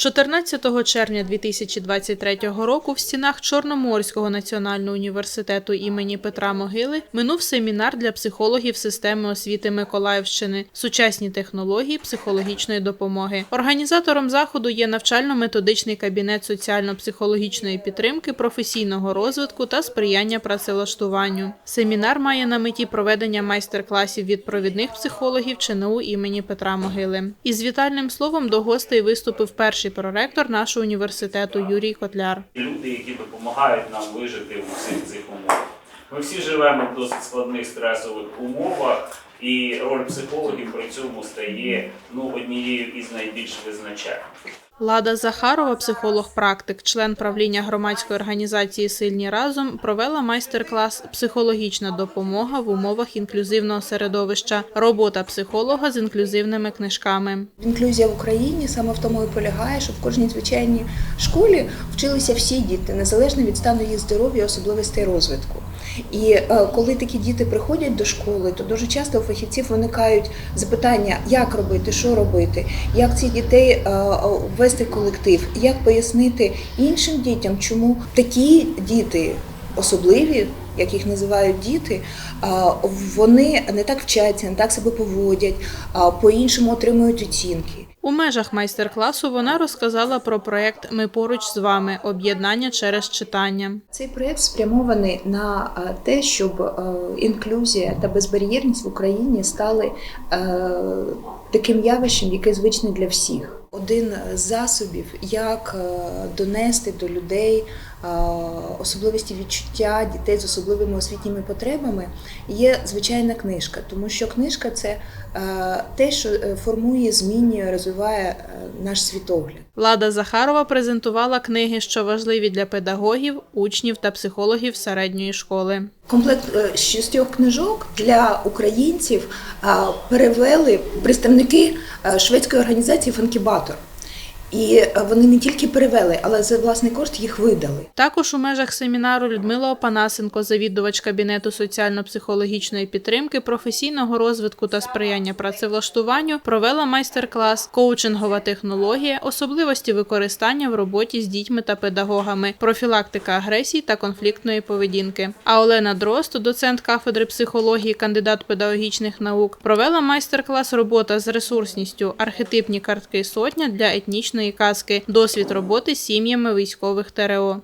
14 червня 2023 року в стінах Чорноморського національного університету імені Петра Могили минув семінар для психологів системи освіти Миколаївщини сучасні технології психологічної допомоги. Організатором заходу є навчально-методичний кабінет соціально-психологічної підтримки, професійного розвитку та сприяння працевлаштуванню. Семінар має на меті проведення майстер-класів від провідних психологів ЧНУ імені Петра Могили. Із вітальним словом до гостей виступив перший проректор нашого університету Юрій Котляр. люди, які допомагають нам вижити у всіх цих умовах. Ми всі живемо в досить складних стресових умовах, і роль психологів при цьому стає ну, однією із найбільш визначальних. Лада Захарова, психолог-практик, член правління громадської організації Сильні разом, провела майстер-клас Психологічна допомога в умовах інклюзивного середовища, робота психолога з інклюзивними книжками. Інклюзія в Україні саме в тому і полягає, що в кожній звичайній школі вчилися всі діти, незалежно від стану їх здоров'я, особливостей розвитку. І е, коли такі діти приходять до школи, то дуже часто у фахівців виникають запитання, як робити, що робити, як цих дітей е, ввести в колектив, як пояснити іншим дітям, чому такі діти особливі, як їх називають діти, вони не так вчаться, не так себе поводять, по-іншому отримують оцінки. У межах майстер-класу вона розказала про проект Ми поруч з вами об'єднання через читання. Цей проект спрямований на е, те, щоб е, інклюзія та безбар'єрність в Україні стали е, таким явищем, яке звичне для всіх. Один з засобів, як е, донести до людей е, особливості відчуття дітей з особливими освітніми потребами, є звичайна книжка, тому що книжка це е, те, що формує, змінює, розвиває наш світогляд. Лада Захарова презентувала книги, що важливі для педагогів, учнів та психологів середньої школи. Комплект е, шістьох книжок для українців е, перевели представники е, шведської організації Фанкібатор. І вони не тільки перевели, але за власний кошт їх видали. Також у межах семінару Людмила Опанасенко, завідувач кабінету соціально-психологічної підтримки, професійного розвитку та сприяння працевлаштуванню, провела майстер-клас коучингова технологія, особливості використання в роботі з дітьми та педагогами, профілактика агресії та конфліктної поведінки. А Олена Дрозд, доцент кафедри психології, кандидат педагогічних наук, провела майстер-клас робота з ресурсністю, архетипні картки сотня для етнічної казки, досвід роботи з сім'ями військових ТРО.